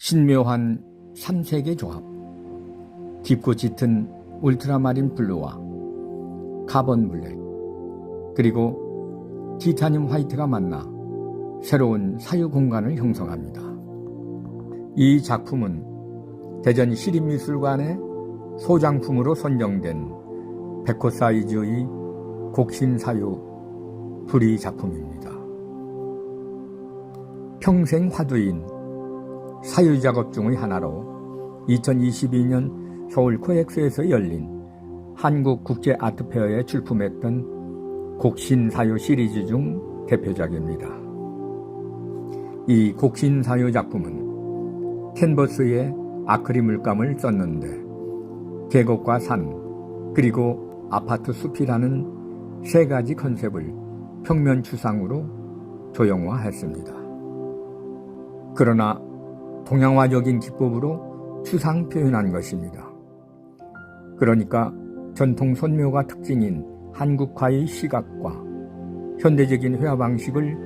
신묘한 3색의 조합. 깊고 짙은 울트라마린 블루와 카본 블랙, 그리고 티타늄 화이트가 만나 새로운 사유 공간을 형성합니다. 이 작품은 대전 시립미술관의 소장품으로 선정된 백호 사이즈의 곡신사유 불이 작품입니다. 평생 화두인 사유 작업 중의 하나로 2022년 서울 코엑스에서 열린 한국 국제 아트페어에 출품했던 곡신사유 시리즈 중 대표작입니다. 이 곡신사유 작품은 캔버스에 아크릴 물감을 썼는데 계곡과 산 그리고 아파트 숲이라는 세 가지 컨셉을 평면 추상으로 조형화했습니다. 그러나 동양화적인 기법으로 추상 표현한 것입니다. 그러니까 전통 선묘가 특징인 한국화의 시각과 현대적인 회화 방식을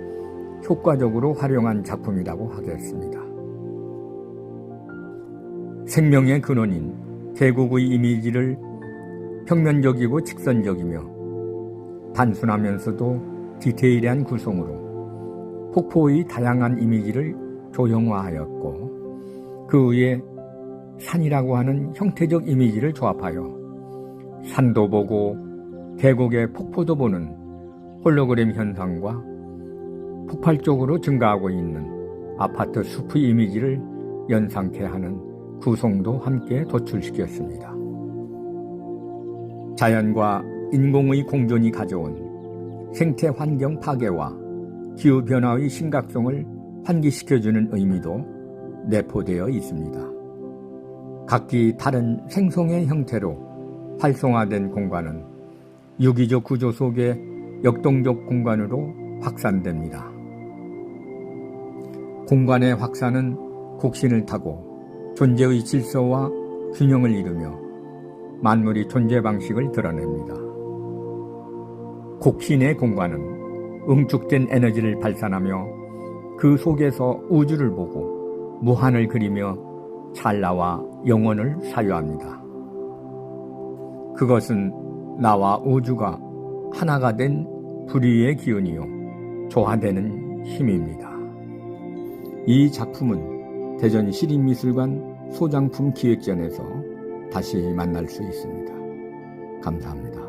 효과적으로 활용한 작품이라고 하겠습니다. 생명의 근원인 계곡의 이미지를 평면적이고 직선적이며 단순하면서도 디테일한 구성으로 폭포의 다양한 이미지를 조형화하였고 그 위에 산이라고 하는 형태적 이미지를 조합하여 산도 보고 계곡의 폭포도 보는 홀로그램 현상과 폭발적으로 증가하고 있는 아파트 숲의 이미지를 연상케 하는 구성도 함께 도출시켰습니다. 자연과 인공의 공존이 가져온 생태 환경 파괴와 기후 변화의 심각성을 환기시켜주는 의미도 내포되어 있습니다. 각기 다른 생성의 형태로 활성화된 공간은 유기적 구조 속의 역동적 공간으로 확산됩니다. 공간의 확산은 곡신을 타고 존재의 질서와 균형을 이루며 만물의 존재 방식을 드러냅니다. 곡신의 공간은 응축된 에너지를 발산하며 그 속에서 우주를 보고 무한을 그리며 찰나와 영원을 사유합니다. 그것은 나와 우주가 하나가 된 불의의 기운이요 조화되는 힘입니다. 이 작품은 대전 시립미술관 소장품 기획전에서 다시 만날 수 있습니다. 감사합니다.